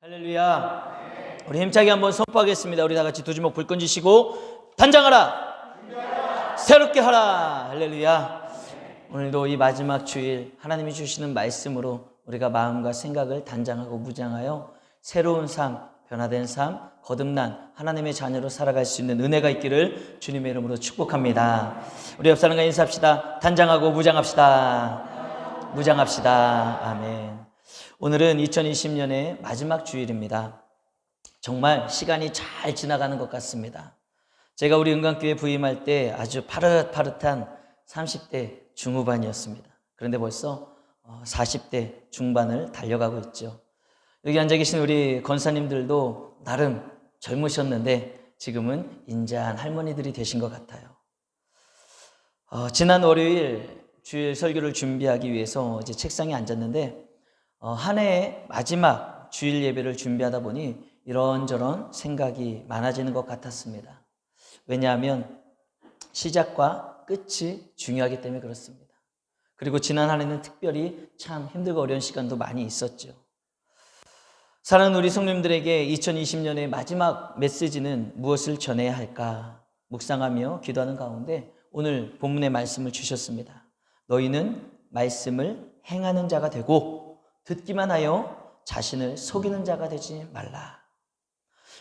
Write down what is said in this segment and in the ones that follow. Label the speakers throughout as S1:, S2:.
S1: 할렐루야. 우리 힘차게 한번 선포하겠습니다. 우리 다 같이 두 주먹 불 건지시고 단장하라. 새롭게 하라. 할렐루야. 오늘도 이 마지막 주일 하나님이 주시는 말씀으로 우리가 마음과 생각을 단장하고 무장하여 새로운 삶, 변화된 삶, 거듭난 하나님의 자녀로 살아갈 수 있는 은혜가 있기를 주님의 이름으로 축복합니다. 우리 옆 사람과 인사합시다. 단장하고 무장합시다. 무장합시다. 아멘. 오늘은 2020년의 마지막 주일입니다. 정말 시간이 잘 지나가는 것 같습니다. 제가 우리 은강교회 부임할 때 아주 파릇파릇한 30대 중후반이었습니다. 그런데 벌써 40대 중반을 달려가고 있죠. 여기 앉아 계신 우리 권사님들도 나름 젊으셨는데 지금은 인자한 할머니들이 되신 것 같아요. 어, 지난 월요일 주일 설교를 준비하기 위해서 이제 책상에 앉았는데 어, 한 해의 마지막 주일 예배를 준비하다 보니 이런저런 생각이 많아지는 것 같았습니다. 왜냐하면 시작과 끝이 중요하기 때문에 그렇습니다. 그리고 지난 한 해는 특별히 참 힘들고 어려운 시간도 많이 있었죠. 사랑하는 우리 성님들에게 2020년의 마지막 메시지는 무엇을 전해야 할까 묵상하며 기도하는 가운데 오늘 본문의 말씀을 주셨습니다. 너희는 말씀을 행하는 자가 되고 듣기만 하여 자신을 속이는 자가 되지 말라.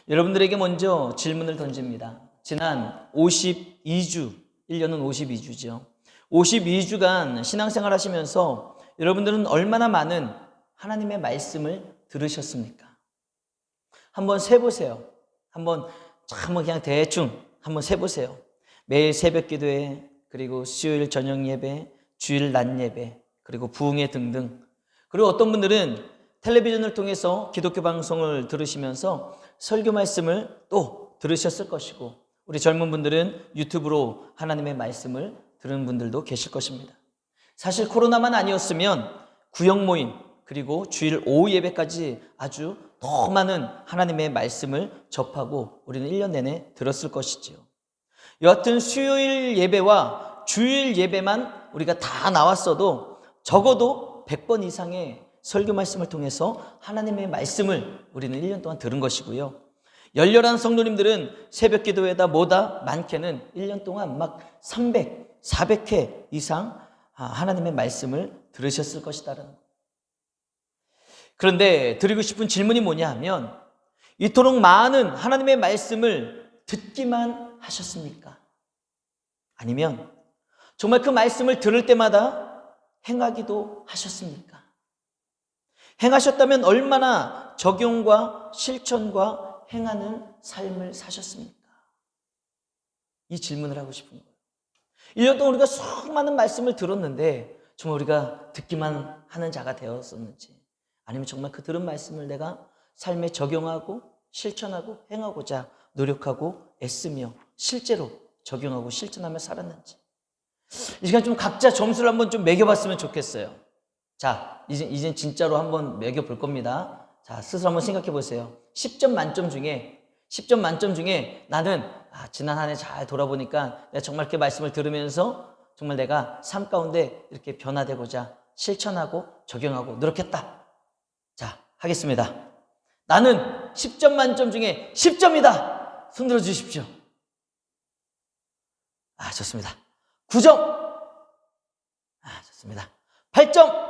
S1: 여러분들에게 먼저 질문을 던집니다. 지난 52주, 1년은 52주죠. 52주간 신앙생활 하시면서 여러분들은 얼마나 많은 하나님의 말씀을 들으셨습니까? 한번 세보세요. 한번 참 그냥 대충 한번 세보세요. 매일 새벽 기도회, 그리고 수요일 저녁 예배, 주일 낮 예배, 그리고 부흥회 등등. 그리고 어떤 분들은 텔레비전을 통해서 기독교 방송을 들으시면서 설교 말씀을 또 들으셨을 것이고, 우리 젊은 분들은 유튜브로 하나님의 말씀을 들은 분들도 계실 것입니다. 사실 코로나만 아니었으면 구역 모임, 그리고 주일 오후 예배까지 아주 더 많은 하나님의 말씀을 접하고 우리는 1년 내내 들었을 것이지요. 여하튼 수요일 예배와 주일 예배만 우리가 다 나왔어도 적어도 100번 이상의 설교 말씀을 통해서 하나님의 말씀을 우리는 1년 동안 들은 것이고요. 열렬한 성도님들은 새벽 기도회다 뭐다 많게는 1년 동안 막 300, 400회 이상 하나님의 말씀을 들으셨을 것이다라는 것. 그런데 드리고 싶은 질문이 뭐냐 하면 이토록 많은 하나님의 말씀을 듣기만 하셨습니까? 아니면 정말 그 말씀을 들을 때마다 행하기도 하셨습니까? 행하셨다면 얼마나 적용과 실천과 행하는 삶을 사셨습니까? 이 질문을 하고 싶은 거예요. 1년 동안 우리가 수많은 말씀을 들었는데 정말 우리가 듣기만 하는 자가 되었었는지 아니면 정말 그 들은 말씀을 내가 삶에 적용하고 실천하고 행하고자 노력하고 애쓰며 실제로 적용하고 실천하며 살았는지 이 시간 좀 각자 점수를 한번 좀 매겨봤으면 좋겠어요. 자, 이제 이제 진짜로 한번 매겨볼 겁니다. 자, 스스로 한번 생각해 보세요. 10점 만점 중에 10점 만점 중에 나는 아, 지난 한 해 잘 돌아보니까 내가 정말 이렇게 말씀을 들으면서 정말 내가 삶 가운데 이렇게 변화되고자 실천하고 적용하고 노력했다. 자, 하겠습니다. 나는 10점 만점 중에 10점이다. 손 들어 주십시오. 아, 좋습니다. 9점. 아, 좋습니다. 8점.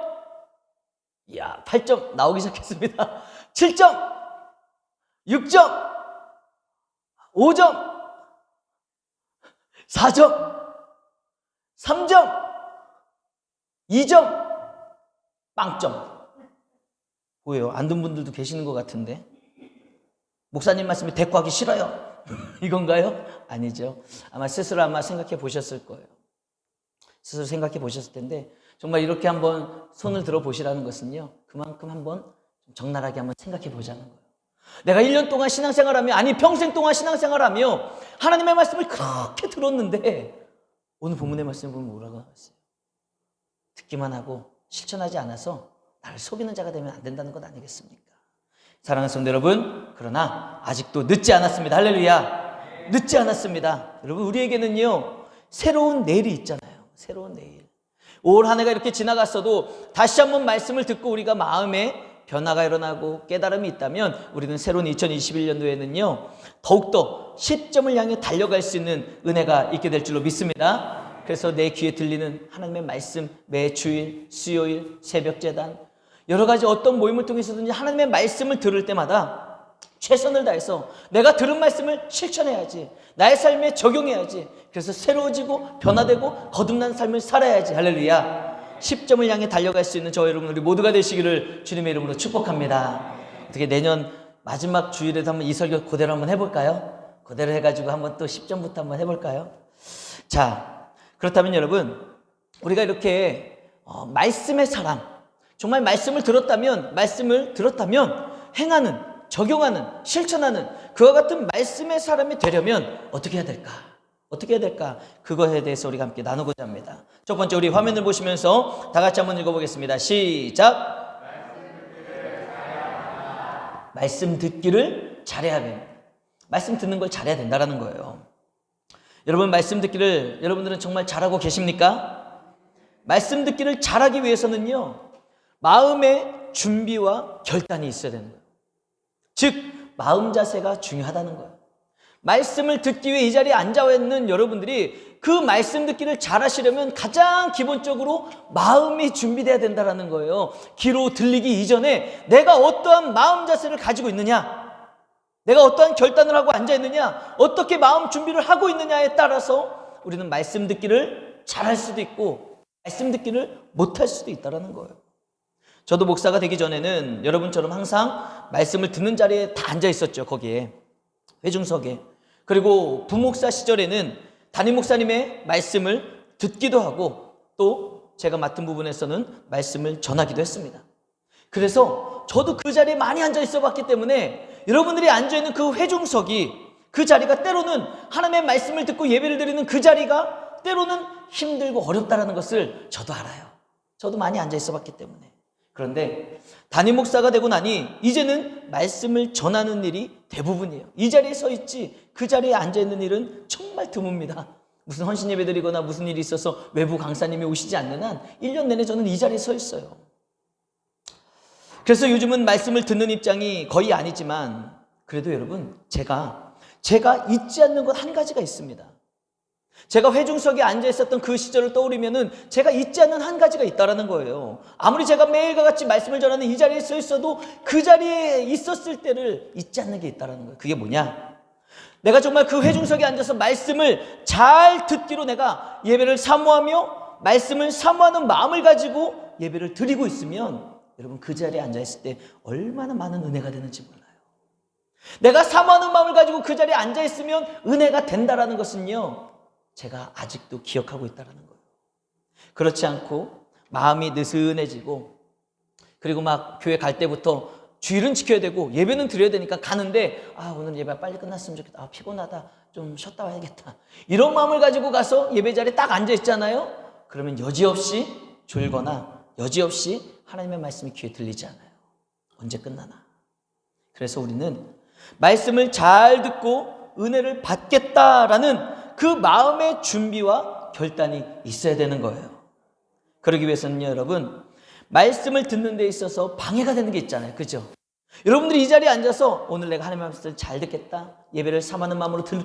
S1: 이야, 8점 나오기 시작했습니다. 7점. 6점. 5점. 4점. 3점. 2점. 빵점. 뭐예요? 안 든 분들도 계시는 것 같은데. 목사님 말씀에 대꾸하기 싫어요. 이건가요? 아니죠. 아마 스스로 아마 생각해 보셨을 거예요. 스스로 생각해 보셨을 텐데, 정말 이렇게 한번 손을 들어 보시라는 것은요, 그만큼 한번 적나라하게 한번 생각해 보자는 거예요. 내가 1년 동안 신앙생활하며, 아니 평생 동안 신앙생활하며, 하나님의 말씀을 그렇게 들었는데, 오늘 본문의 말씀을 보면 뭐라고 하겠어요? 듣기만 하고 실천하지 않아서 나를 속이는 자가 되면 안 된다는 것 아니겠습니까? 사랑하는 성도 여러분, 그러나 아직도 늦지 않았습니다. 할렐루야. 늦지 않았습니다. 여러분, 우리에게는요, 새로운 내일이 있잖아요. 새로운 내일. 올 한 해가 이렇게 지나갔어도 다시 한번 말씀을 듣고 우리가 마음에 변화가 일어나고 깨달음이 있다면 우리는 새로운 2021년도에는요 더욱더 10점을 향해 달려갈 수 있는 은혜가 있게 될 줄로 믿습니다. 그래서 내 귀에 들리는 하나님의 말씀 매 주일, 수요일, 새벽 재단 여러 가지 어떤 모임을 통해서든지 하나님의 말씀을 들을 때마다 최선을 다해서 내가 들은 말씀을 실천해야지. 나의 삶에 적용해야지. 그래서 새로워지고 변화되고 거듭난 삶을 살아야지. 할렐루야. 10점을 향해 달려갈 수 있는 저 여러분 우리 모두가 되시기를 주님의 이름으로 축복합니다. 어떻게 내년 마지막 주일에도 한번 이 설교 그대로 한번 해볼까요? 그대로 해가지고 한번 또 10점부터 한번 해볼까요? 자, 그렇다면 여러분, 우리가 이렇게 어, 말씀의 사람, 정말 말씀을 들었다면, 말씀을 들었다면 행하는, 적용하는, 실천하는 그와 같은 말씀의 사람이 되려면 어떻게 해야 될까? 어떻게 해야 될까? 그거에 대해서 우리가 함께 나누고자 합니다. 첫 번째 우리 화면을 보시면서 다 같이 한번 읽어보겠습니다. 시작. 말씀 듣기를 잘해야 됩니다. 말씀 듣는 걸 잘해야 된다라는 거예요. 여러분 말씀 듣기를 여러분들은 정말 잘하고 계십니까? 말씀 듣기를 잘하기 위해서는요. 마음의 준비와 결단이 있어야 되는 거예요. 즉 마음 자세가 중요하다는 거예요. 말씀을 듣기 위해 이 자리에 앉아 있는 여러분들이 그 말씀 듣기를 잘 하시려면 가장 기본적으로 마음이 준비돼야 된다라는 거예요. 귀로 들리기 이전에 내가 어떠한 마음 자세를 가지고 있느냐, 내가 어떠한 결단을 하고 앉아 있느냐, 어떻게 마음 준비를 하고 있느냐에 따라서 우리는 말씀 듣기를 잘할 수도 있고 말씀 듣기를 못할 수도 있다라는 거예요. 저도 목사가 되기 전에는 여러분처럼 항상 말씀을 듣는 자리에 다 앉아 있었죠. 거기에 회중석에. 그리고 부목사 시절에는 담임 목사님의 말씀을 듣기도 하고 또 제가 맡은 부분에서는 말씀을 전하기도 했습니다. 그래서 저도 그 자리에 많이 앉아 있어 봤기 때문에 여러분들이 앉아 있는 그 회중석이 그 자리가 때로는 하나님의 말씀을 듣고 예배를 드리는 그 자리가 때로는 힘들고 어렵다라는 것을 저도 알아요. 저도 많이 앉아 있어 봤기 때문에. 그런데 담임 목사가 되고 나니 이제는 말씀을 전하는 일이 대부분이에요. 이 자리에 서 있지 그 자리에 앉아 있는 일은 정말 드뭅니다. 무슨 헌신 예배 드리거나 무슨 일이 있어서 외부 강사님이 오시지 않는 한 1년 내내 저는 이 자리에 서 있어요. 그래서 요즘은 말씀을 듣는 입장이 거의 아니지만 그래도 여러분 제가 제가 잊지 않는 것한 가지가 있습니다. 제가 회중석에 앉아 있었던 그 시절을 떠올리면은 제가 잊지 않는 한 가지가 있다라는 거예요. 아무리 제가 매일과 같이 말씀을 전하는 이 자리에 서 있어도 그 자리에 있었을 때를 잊지 않는 게 있다라는 거예요. 그게 뭐냐? 내가 정말 그 회중석에 앉아서 말씀을 잘 듣기로 내가 예배를 사모하며 말씀을 사모하는 마음을 가지고 예배를 드리고 있으면 여러분 그 자리에 앉아 있을 때 얼마나 많은 은혜가 되는지 몰라요. 내가 사모하는 마음을 가지고 그 자리에 앉아 있으면 은혜가 된다라는 것은요. 제가 아직도 기억하고 있다는 거예요. 그렇지 않고 마음이 느슨해지고 그리고 막 교회 갈 때부터 주일은 지켜야 되고 예배는 드려야 되니까 가는데 아 오늘 예배 빨리 끝났으면 좋겠다. 아 피곤하다. 좀 쉬었다 와야겠다. 이런 마음을 가지고 가서 예배 자리에 딱 앉아 있잖아요. 그러면 여지없이 졸거나 여지없이 하나님의 말씀이 귀에 들리지 않아요. 언제 끝나나. 그래서 우리는 말씀을 잘 듣고 은혜를 받겠다라는 그 마음의 준비와 결단이 있어야 되는 거예요. 그러기 위해서는요, 여러분, 말씀을 듣는 데 있어서 방해가 되는 게 있잖아요. 그죠? 여러분들이 이 자리에 앉아서 오늘 내가 하나님의 말씀을 잘 듣겠다. 예배를 삼하는 마음으로 들,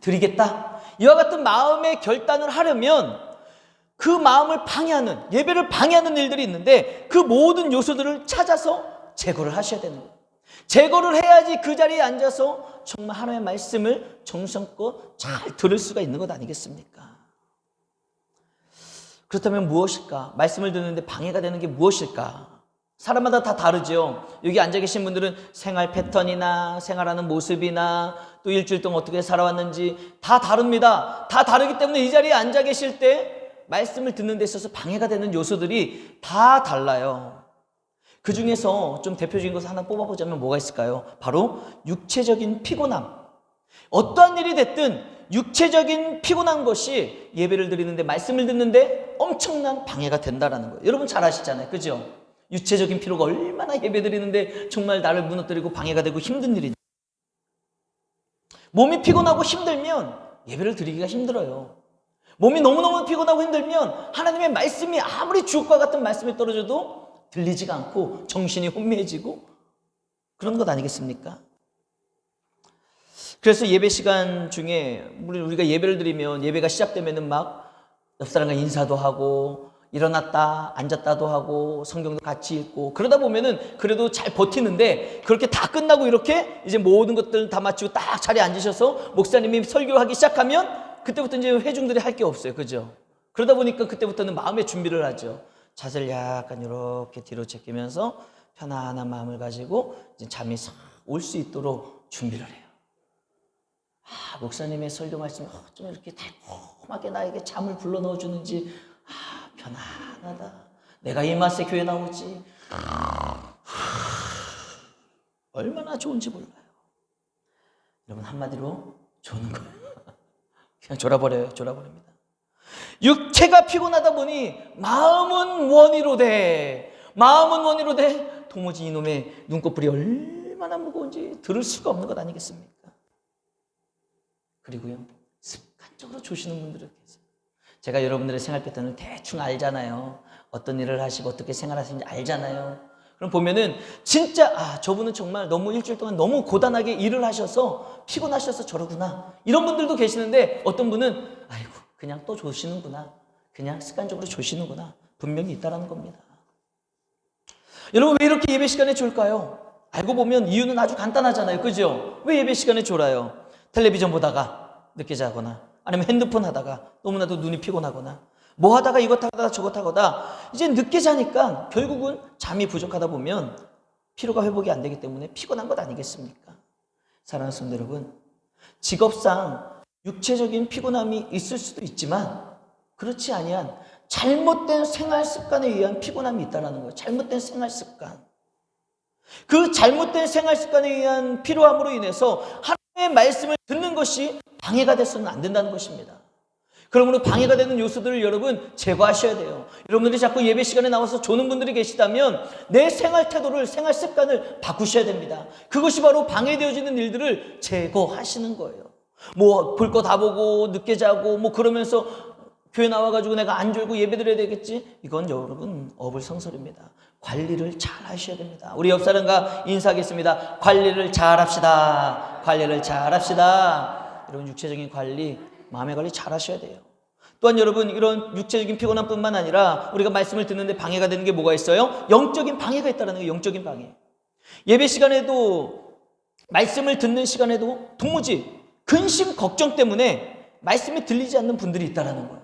S1: 드리겠다. 이와 같은 마음의 결단을 하려면 그 마음을 방해하는, 예배를 방해하는 일들이 있는데 그 모든 요소들을 찾아서 제거를 하셔야 되는 거예요. 제거를 해야지 그 자리에 앉아서 정말 하나님의 말씀을 정성껏 잘 들을 수가 있는 것 아니겠습니까? 그렇다면 무엇일까? 말씀을 듣는데 방해가 되는 게 무엇일까? 사람마다 다 다르죠. 여기 앉아 계신 분들은 생활 패턴이나 생활하는 모습이나 또 일주일 동안 어떻게 살아왔는지 다 다릅니다. 다 다르기 때문에 이 자리에 앉아 계실 때 말씀을 듣는 데 있어서 방해가 되는 요소들이 다 달라요. 그 중에서 좀 대표적인 것을 하나 뽑아보자면 뭐가 있을까요? 바로 육체적인 피곤함. 어떠한 일이 됐든 육체적인 피곤한 것이 예배를 드리는데 말씀을 듣는데 엄청난 방해가 된다라는 거예요. 여러분 잘 아시잖아요. 그죠? 육체적인 피로가 얼마나 예배 드리는데 정말 나를 무너뜨리고 방해가 되고 힘든 일인지. 몸이 피곤하고 힘들면 예배를 드리기가 힘들어요. 몸이 너무너무 피곤하고 힘들면 하나님의 말씀이 아무리 주옥과 같은 말씀이 떨어져도 들리지가 않고 정신이 혼미해지고 그런 것 아니겠습니까? 그래서 예배 시간 중에 우리- 우리가 예배를 드리면 예배가 시작되면은 막 옆 사람과 인사도 하고 일어났다 앉았다도 하고 성경도 같이 읽고 그러다 보면은 그래도 잘 버티는데 그렇게 다 끝나고 이렇게 이제 모든 것들 다 마치고 딱 자리에 앉으셔서 목사님이 설교하기 시작하면 그때부터 이제 회중들이 할 게 없어요. 그죠? 그러다 보니까 그때부터는 마음의 준비를 하죠. 자세를 약간 이렇게 뒤로 제끼면서 편안한 마음을 가지고 잠이 올 수 있도록 준비를 해요. 아, 목사님의 설교 말씀이 어, 좀 이렇게 달콤하게 나에게 잠을 불러 넣어주는지 아, 편안하다. 내가 이 맛에 교회 나오지. 얼마나 좋은지 몰라요. 여러분 한마디로 조는 거예요. 그냥 졸아버려요. 졸아버립니다. 육체가 피곤하다 보니 마음은 원이로 돼. 마음은 원이로 돼. 도무지 이놈의 눈꺼풀이 얼마나 무거운지 들을 수가 없는 것 아니겠습니까? 그리고요, 습관적으로 조시는 분들이 계세요. 제가 여러분들의 생활 패턴을 대충 알잖아요. 어떤 일을 하시고 어떻게 생활하시는지 알잖아요. 그럼 보면은 진짜 아 저분은 정말 너무 일주일 동안 너무 고단하게 일을 하셔서 피곤하셔서 저러구나 이런 분들도 계시는데 어떤 분은 그냥 또 조시는구나 그냥 습관적으로 조시는구나 분명히 있다라는 겁니다. 여러분 왜 이렇게 예배 시간에 졸까요? 알고 보면 이유는 아주 간단하잖아요. 그죠? 왜 예배 시간에 졸아요? 텔레비전 보다가 늦게 자거나 아니면 핸드폰 하다가 너무나도 눈이 피곤하거나 뭐 하다가 이것 하다가 저것 하거나 이제 늦게 자니까 결국은 잠이 부족하다 보면 피로가 회복이 안 되기 때문에 피곤한 것 아니겠습니까? 사랑하는 성도 여러분, 직업상 육체적인 피곤함이 있을 수도 있지만 그렇지 아니한 잘못된 생활 습관에 의한 피곤함이 있다는 거예요. 잘못된 생활 습관. 그 잘못된 생활 습관에 의한 피로함으로 인해서 하나님의 말씀을 듣는 것이 방해가 돼서는 안 된다는 것입니다. 그러므로 방해가 되는 요소들을 여러분 제거하셔야 돼요. 여러분들이 자꾸 예배 시간에 나와서 조는 분들이 계시다면 내 생활 태도를, 생활 습관을 바꾸셔야 됩니다. 그것이 바로 방해되어지는 일들을 제거하시는 거예요. 뭐, 볼 거 다 보고, 늦게 자고, 뭐, 그러면서 교회 나와가지고 내가 안 졸고 예배 드려야 되겠지? 이건 여러분, 어불성설입니다. 관리를 잘 하셔야 됩니다. 우리 옆 사람과 인사하겠습니다. 관리를 잘 합시다. 관리를 잘 합시다. 여러분, 육체적인 관리, 마음의 관리 잘 하셔야 돼요. 또한 여러분 이런 육체적인 피곤함 뿐만 아니라 우리가 말씀을 듣는데 방해가 되는 게 뭐가 있어요? 영적인 방해가 있다는 거예요. 영적인 방해. 예배 시간에도 말씀을 듣는 시간에도 도무지 근심 걱정 때문에 말씀이 들리지 않는 분들이 있다라는 거예요.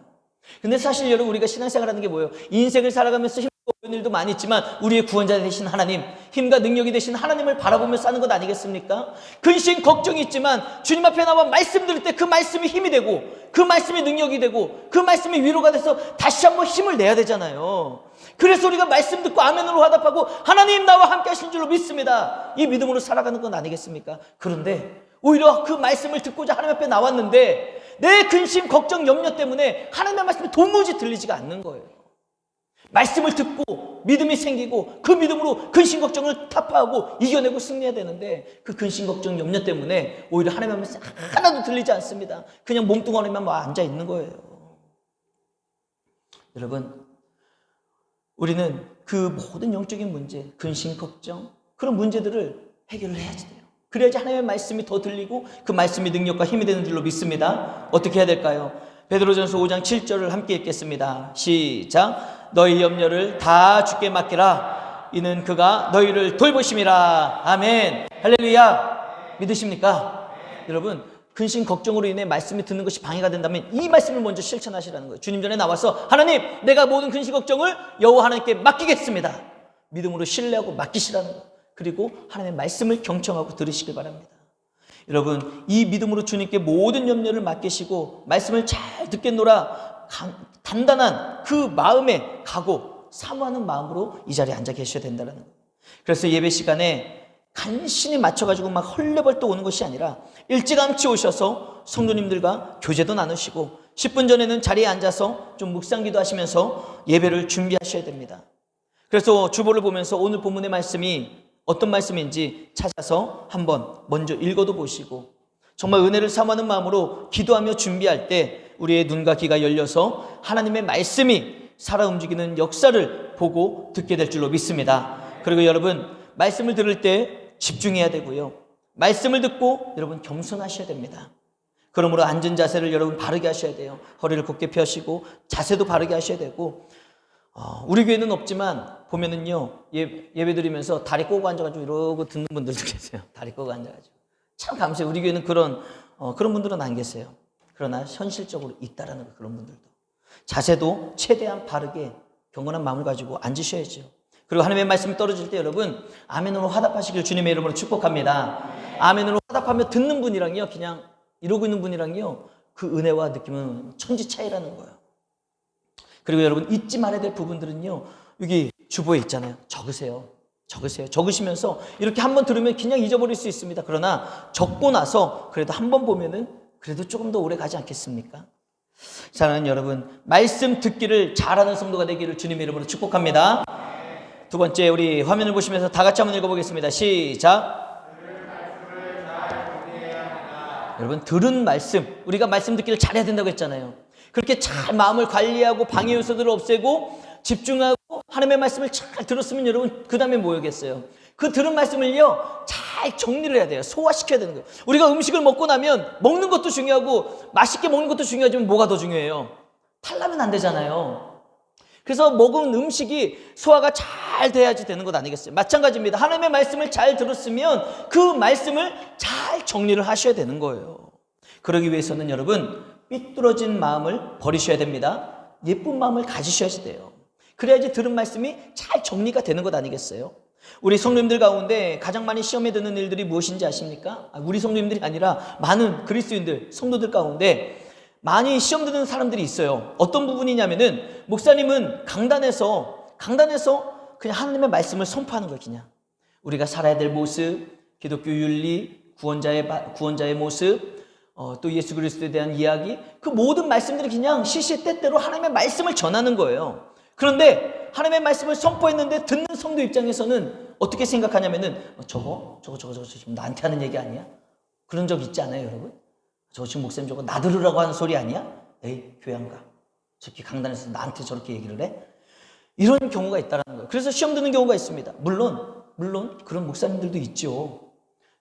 S1: 근데 사실 여러분 우리가 신앙생활하는 게 뭐예요? 인생을 살아가면서 힘 어려운 일도 많이 있지만 우리의 구원자 되신 하나님, 힘과 능력이 되신 하나님을 바라보며 사는 것 아니겠습니까? 근심 걱정이 있지만 주님 앞에 나와 말씀 들을 때 그 말씀이 힘이 되고 그 말씀이 능력이 되고 그 말씀이 위로가 돼서 다시 한번 힘을 내야 되잖아요. 그래서 우리가 말씀 듣고 아멘으로 화답하고 하나님 나와 함께 하신 줄로 믿습니다. 이 믿음으로 살아가는 건 아니겠습니까? 그런데 오히려 그 말씀을 듣고자 하나님 앞에 나왔는데 내 근심, 걱정, 염려 때문에 하나님의 말씀이 도무지 들리지가 않는 거예요. 말씀을 듣고 믿음이 생기고 그 믿음으로 근심 걱정을 타파하고 이겨내고 승리해야 되는데 그 근심 걱정 염려 때문에 오히려 하나님의 말씀 하나도 들리지 않습니다. 그냥 몸뚱아리만 뭐 앉아 있는 거예요. 여러분 우리는 그 모든 영적인 문제, 근심 걱정 그런 문제들을 해결을 해야지 돼요. 그래야지 하나님의 말씀이 더 들리고 그 말씀이 능력과 힘이 되는 줄로 믿습니다. 어떻게 해야 될까요? 베드로전서 5장 7절을 함께 읽겠습니다. 시작. 너희 염려를 다 주께 맡기라. 이는 그가 너희를 돌보심이라. 아멘. 할렐루야. 믿으십니까? 여러분, 근심 걱정으로 인해 말씀이 듣는 것이 방해가 된다면 이 말씀을 먼저 실천하시라는 거예요. 주님 전에 나와서 하나님, 내가 모든 근심 걱정을 여호와 하나님께 맡기겠습니다. 믿음으로 신뢰하고 맡기시라는 거. 그리고 하나님의 말씀을 경청하고 들으시길 바랍니다. 여러분, 이 믿음으로 주님께 모든 염려를 맡기시고 말씀을 잘 듣겠노라 강- 단단한 그 마음에 가고 사모하는 마음으로 이 자리에 앉아 계셔야 된다는. 그래서 예배 시간에 간신히 맞춰가지고 막 헐레벌떡 오는 것이 아니라 일찌감치 오셔서 성도님들과 교제도 나누시고 10분 전에는 자리에 앉아서 좀 묵상기도 하시면서 예배를 준비하셔야 됩니다. 그래서 주보를 보면서 오늘 본문의 말씀이 어떤 말씀인지 찾아서 한번 먼저 읽어도 보시고 정말 은혜를 삼하는 마음으로 기도하며 준비할 때 우리의 눈과 귀가 열려서 하나님의 말씀이 살아 움직이는 역사를 보고 듣게 될 줄로 믿습니다. 그리고 여러분 말씀을 들을 때 집중해야 되고요. 말씀을 듣고 여러분 겸손하셔야 됩니다. 그러므로 앉은 자세를 여러분 바르게 하셔야 돼요. 허리를 곧게 펴시고 자세도 바르게 하셔야 되고 어, 우리 교회는 없지만 보면은요 예, 예배 드리면서 다리 꼬고 앉아가지고 이러고 듣는 분들도 계세요. 다리 꼬고 앉아가지고 참 감사해요. 우리 교회는 그런 어, 그런 분들은 안 계세요. 그러나 현실적으로 있다라는 거 그런 분들도 자세도 최대한 바르게 경건한 마음을 가지고 앉으셔야죠. 그리고 하나님의 말씀이 떨어질 때 여러분 아멘으로 화답하시길 주님의 이름으로 축복합니다. 아멘으로 화답하며 듣는 분이랑요 그냥 이러고 있는 분이랑요 그 은혜와 느낌은 천지 차이라는 거예요. 그리고 여러분 잊지 말아야 될 부분들은요 여기 주보에 있잖아요. 적으세요. 적으세요. 적으시면서 이렇게 한 번 들으면 그냥 잊어버릴 수 있습니다. 그러나 적고 나서 그래도 한 번 보면은 그래도 조금 더 오래 가지 않겠습니까? 사랑하는 여러분, 말씀 듣기를 잘하는 성도가 되기를 주님의 이름으로 축복합니다. 두 번째, 우리 화면을 보시면서 다 같이 한번 읽어보겠습니다. 시작. 여러분, 들은 말씀, 우리가 말씀 듣기를 잘해야 된다고 했잖아요. 그렇게 잘 마음을 관리하고 방해 요소들을 없애고 집중하고 하나님의 말씀을 잘 들었으면 여러분, 그 다음에 뭐였겠어요? 그 들은 말씀을요, 잘 정리를 해야 돼요. 소화시켜야 되는 거예요. 우리가 음식을 먹고 나면 먹는 것도 중요하고 맛있게 먹는 것도 중요하지만 뭐가 더 중요해요? 탈라면 안 되잖아요. 그래서 먹은 음식이 소화가 잘 돼야지 되는 것 아니겠어요? 마찬가지입니다. 하나님의 말씀을 잘 들었으면 그 말씀을 잘 정리를 하셔야 되는 거예요. 그러기 위해서는 여러분, 삐뚤어진 마음을 버리셔야 됩니다. 예쁜 마음을 가지셔야 돼요. 그래야지 들은 말씀이 잘 정리가 되는 것 아니겠어요? 우리 성도님들 가운데 가장 많이 시험에 드는 일들이 무엇인지 아십니까? 아, 우리 성도님들이 아니라 많은 그리스도인들, 성도들 가운데 많이 시험 드는 사람들이 있어요. 어떤 부분이냐면은 목사님은 강단에서 강단에서 그냥 하나님의 말씀을 선포하는 거예요, 그냥. 우리가 살아야 될 모습, 기독교 윤리, 구원자의 바- 구원자의 모습, 어, 또 예수 그리스도에 대한 이야기, 그 모든 말씀들이 그냥 시시때때로 하나님의 말씀을 전하는 거예요. 그런데 하나님의 말씀을 선포했는데 듣는 성도 입장에서는 어떻게 생각하냐면은 어, 저거 저거 저거 저거 지금 나한테 하는 얘기 아니야? 그런 적 있지 않아요, 여러분? 저거 지금 목사님 저거 나 들으라고 하는 소리 아니야? 에이 교회 안 가. 저렇게 강단에서 나한테 저렇게 얘기를 해? 이런 경우가 있다는 거예요. 그래서 시험 드는 경우가 있습니다. 물론 물론 그런 목사님들도 있죠.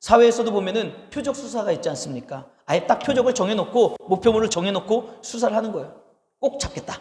S1: 사회에서도 보면은 표적 수사가 있지 않습니까? 아예 딱 표적을 정해놓고 목표물을 정해놓고 수사를 하는 거예요. 꼭 잡겠다.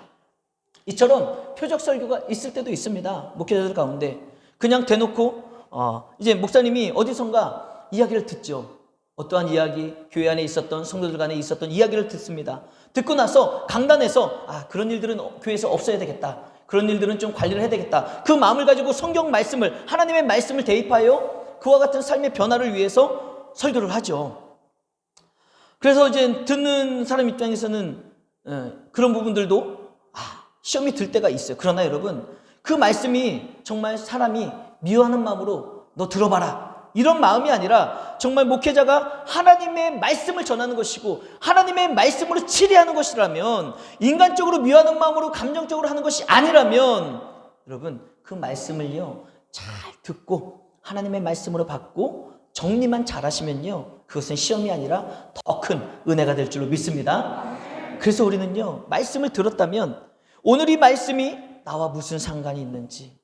S1: 이처럼 표적 설교가 있을 때도 있습니다. 목회자들 가운데 그냥 대놓고 어, 이제 목사님이 어디선가 이야기를 듣죠. 어떠한 이야기, 교회 안에 있었던 성도들 간에 있었던 이야기를 듣습니다. 듣고 나서 강단에서 아 그런 일들은 어- 교회에서 없어야 되겠다. 그런 일들은 좀 관리를 해야 되겠다. 그 마음을 가지고 성경 말씀을 하나님의 말씀을 대입하여 그와 같은 삶의 변화를 위해서 설교를 하죠. 그래서 이제 듣는 사람 입장에서는 예, 그런 부분들도 아, 시험이 들 때가 있어요. 그러나 여러분, 그 말씀이 정말 사람이 미워하는 마음으로 너 들어봐라. 이런 마음이 아니라 정말 목회자가 하나님의 말씀을 전하는 것이고 하나님의 말씀으로 치리하는 것이라면 인간적으로 미워하는 마음으로 감정적으로 하는 것이 아니라면 여러분 그 말씀을요 잘 듣고 하나님의 말씀으로 받고 정리만 잘하시면요 그것은 시험이 아니라 더 큰 은혜가 될 줄로 믿습니다. 그래서 우리는요, 말씀을 들었다면 오늘 이 말씀이 나와 무슨 상관이 있는지,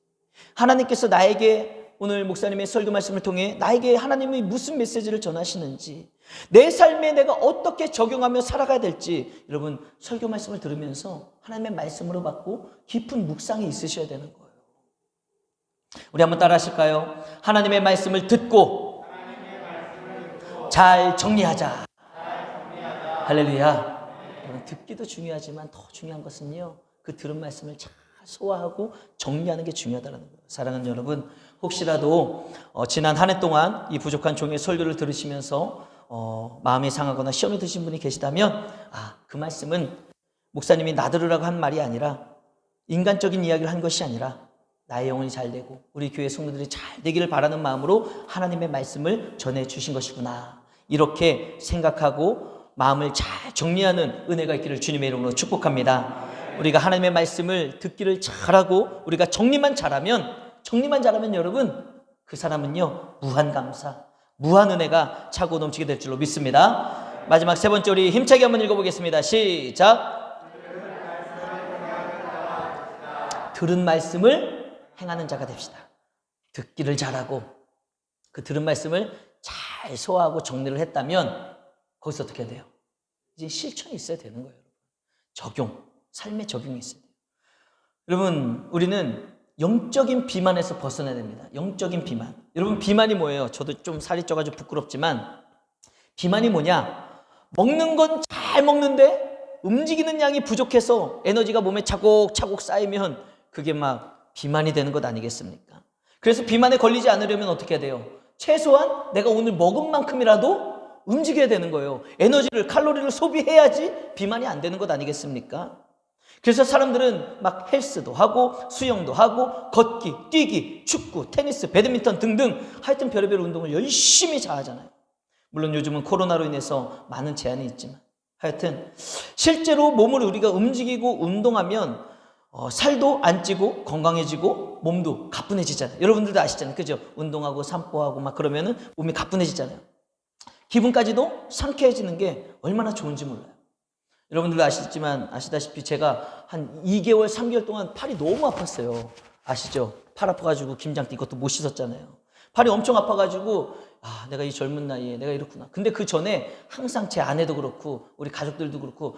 S1: 하나님께서 나에게 오늘 목사님의 설교 말씀을 통해 나에게 하나님이 무슨 메시지를 전하시는지, 내 삶에 내가 어떻게 적용하며 살아가야 될지, 여러분, 설교 말씀을 들으면서 하나님의 말씀으로 받고 깊은 묵상이 있으셔야 되는 거예요. 우리 한번 따라 하실까요? 하나님의 말씀을 듣고 잘 정리하자. 할렐루야. 여러분, 듣기도 중요하지만 더 중요한 것은요. 그 들은 말씀을 잘 소화하고 정리하는 게 중요하다는 거예요. 사랑하는 여러분, 혹시라도 어, 지난 한 해 동안 이 부족한 종의 설교를 들으시면서 어, 마음이 상하거나 시험이 드신 분이 계시다면 아, 그 말씀은 목사님이 나들으라고 한 말이 아니라 인간적인 이야기를 한 것이 아니라 나의 영혼이 잘 되고 우리 교회 성도들이 잘 되기를 바라는 마음으로 하나님의 말씀을 전해 주신 것이구나. 이렇게 생각하고 마음을 잘 정리하는 은혜가 있기를 주님의 이름으로 축복합니다. 우리가 하나님의 말씀을 듣기를 잘하고 우리가 정리만 잘하면 정리만 잘하면 여러분 그 사람은요 무한 감사, 무한 은혜가 차고 넘치게 될 줄로 믿습니다. 마지막 세 번째 우리 힘차게 한번 읽어보겠습니다. 시작. 들은 말씀을 행하는 자가 됩시다. 듣기를 잘하고 그 들은 말씀을 잘 소화하고 정리를 했다면 거기서 어떻게 돼요? 이제 실천이 있어야 되는 거예요. 적용, 삶의 적용이 있어야 돼요. 여러분, 우리는 영적인 비만에서 벗어나야 됩니다. 영적인 비만. 여러분, 비만이 뭐예요? 저도 좀 살이 쪄가지고 부끄럽지만, 비만이 뭐냐? 먹는 건 잘 먹는데, 움직이는 양이 부족해서 에너지가 몸에 차곡차곡 쌓이면, 그게 막 비만이 되는 것 아니겠습니까? 그래서 비만에 걸리지 않으려면 어떻게 해야 돼요? 최소한 내가 오늘 먹은 만큼이라도 움직여야 되는 거예요. 에너지를, 칼로리를 소비해야지 비만이 안 되는 것 아니겠습니까? 그래서 사람들은 막 헬스도 하고 수영도 하고 걷기, 뛰기, 축구, 테니스, 배드민턴 등등 하여튼 별의별 운동을 열심히 다 하잖아요. 물론 요즘은 코로나로 인해서 많은 제한이 있지만 하여튼 실제로 몸을 우리가 움직이고 운동하면 어, 살도 안 찌고 건강해지고 몸도 가뿐해지잖아요. 여러분들도 아시잖아요. 그죠? 운동하고 산보하고 막 그러면은 몸이 가뿐해지잖아요. 기분까지도 상쾌해지는 게 얼마나 좋은지 몰라요. 여러분들도 아시지만 아시다시피 제가 한 2개월, 3개월 동안 팔이 너무 아팠어요. 아시죠? 팔 아파가지고 김장때 이것도 못 씻었잖아요. 팔이 엄청 아파가지고 아 내가 이 젊은 나이에 내가 이렇구나. 근데 그 전에 항상 제 아내도 그렇고 우리 가족들도 그렇고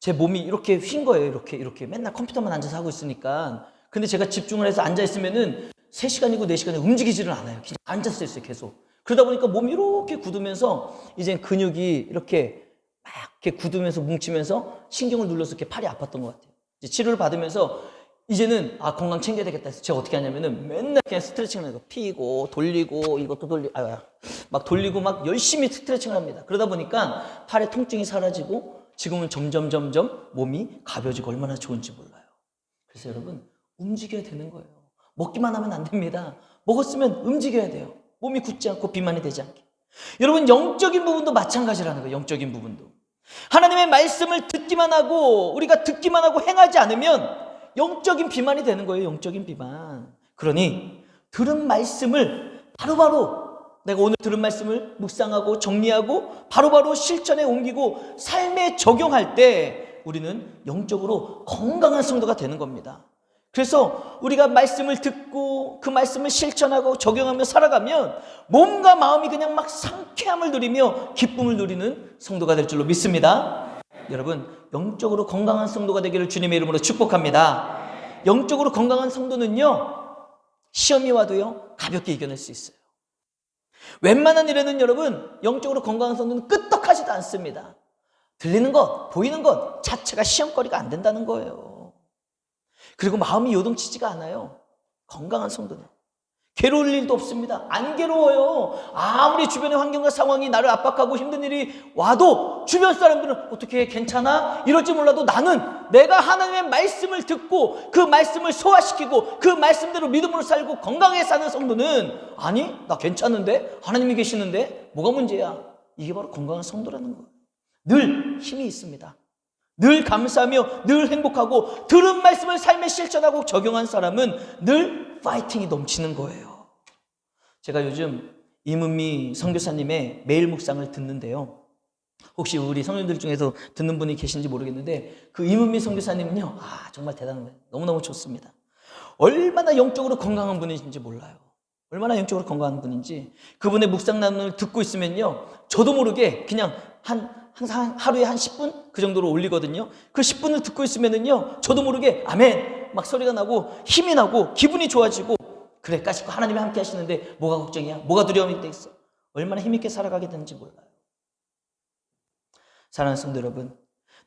S1: 제 몸이 이렇게 휜 거예요. 이렇게 이렇게 맨날 컴퓨터만 앉아서 하고 있으니까. 근데 제가 집중을 해서 앉아 있으면은 3시간이고 4시간이 움직이지를 않아요. 그냥 앉았어 있어요, 계속. 그러다 보니까 몸이 이렇게 굳으면서 이제 근육이 이렇게 막 이렇게 굳으면서 뭉치면서 신경을 눌러서 이렇게 팔이 아팠던 것 같아요. 치료를 받으면서 이제는 아 건강 챙겨야 되겠다 해서 제가 어떻게 하냐면은 맨날 그냥 스트레칭을 하고 피고 돌리고 이것도 돌리 아막 돌리고 막 열심히 스트레칭을 합니다. 그러다 보니까 팔의 통증이 사라지고 지금은 점점 점점 몸이 가벼워지고 얼마나 좋은지 몰라요. 그래서 여러분 움직여야 되는 거예요. 먹기만 하면 안 됩니다. 먹었으면 움직여야 돼요. 몸이 굳지 않고 비만이 되지 않게. 여러분 영적인 부분도 마찬가지라는 거예요. 영적인 부분도. 하나님의 말씀을 듣기만 하고 우리가 듣기만 하고 행하지 않으면 영적인 비만이 되는 거예요. 영적인 비만. 그러니 들은 말씀을 바로바로 내가 오늘 들은 말씀을 묵상하고 정리하고 바로바로 실천에 옮기고 삶에 적용할 때 우리는 영적으로 건강한 성도가 되는 겁니다. 그래서 우리가 말씀을 듣고 그 말씀을 실천하고 적용하며 살아가면 몸과 마음이 그냥 막 상쾌함을 누리며 기쁨을 누리는 성도가 될 줄로 믿습니다. 여러분, 영적으로 건강한 성도가 되기를 주님의 이름으로 축복합니다. 영적으로 건강한 성도는요, 시험이 와도요, 가볍게 이겨낼 수 있어요. 웬만한 일에는 여러분, 영적으로 건강한 성도는 끄떡하지도 않습니다. 들리는 것, 보이는 것 자체가 시험거리가 안 된다는 거예요. 그리고 마음이 요동치지가 않아요. 건강한 성도는. 괴로울 일도 없습니다. 안 괴로워요. 아무리 주변의 환경과 상황이 나를 압박하고 힘든 일이 와도 주변 사람들은 어떻게 괜찮아? 이럴지 몰라도 나는 내가 하나님의 말씀을 듣고 그 말씀을 소화시키고 그 말씀대로 믿음으로 살고 건강하게 사는 성도는 아니, 나 괜찮은데? 하나님이 계시는데? 뭐가 문제야? 이게 바로 건강한 성도라는 거예요. 늘 힘이 있습니다. 늘 감사하며 늘 행복하고 들은 말씀을 삶에 실천하고 적용한 사람은 늘 파이팅이 넘치는 거예요. 제가 요즘 이문미 선교사님의 매일 묵상을 듣는데요. 혹시 우리 성도들 중에서 듣는 분이 계신지 모르겠는데 그 이문미 선교사님은요. 아, 정말 대단한 거예요. 너무너무 좋습니다. 얼마나 영적으로 건강한 분이신지 몰라요. 얼마나 영적으로 건강한 분인지 그분의 묵상란을 듣고 있으면요. 저도 모르게 그냥 한 항상 하루에 한 10분 그 정도로 올리거든요. 그 10분을 듣고 있으면은요. 저도 모르게 아멘 막 소리가 나고 힘이 나고 기분이 좋아지고 그래 까짓거 하나님이 함께 하시는데 뭐가 걱정이야? 뭐가 두려움이 돼 있어? 얼마나 힘있게 살아가게 되는지 몰라요. 사랑하는 성도 여러분,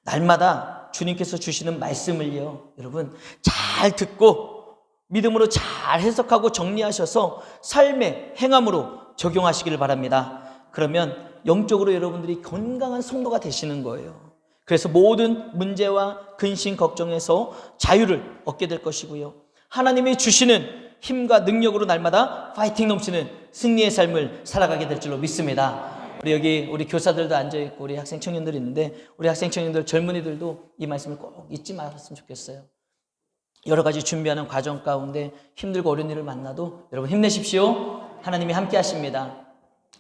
S1: 날마다 주님께서 주시는 말씀을요, 여러분 잘 듣고 믿음으로 잘 해석하고 정리하셔서 삶의 행함으로 적용하시기를 바랍니다. 그러면 영적으로 여러분들이 건강한 성도가 되시는 거예요. 그래서 모든 문제와 근심 걱정에서 자유를 얻게 될 것이고요. 하나님이 주시는 힘과 능력으로 날마다 파이팅 넘치는 승리의 삶을 살아가게 될 줄로 믿습니다. 우리 여기 우리 교사들도 앉아 있고 우리 학생 청년들 있는데 우리 학생 청년들 젊은이들도 이 말씀을 꼭 잊지 말았으면 좋겠어요. 여러 가지 준비하는 과정 가운데 힘들고 어려운 일을 만나도 여러분 힘내십시오. 하나님이 함께 하십니다.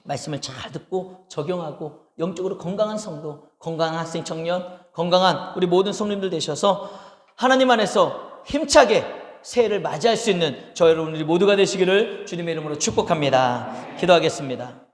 S1: 말씀을 잘 듣고 적용하고 영적으로 건강한 성도, 건강한 학생 청년, 건강한 우리 모든 성님들 되셔서 하나님 안에서 힘차게 새해를 맞이할 수 있는 저 여러분들이 모두가 되시기를 주님의 이름으로 축복합니다. 기도하겠습니다.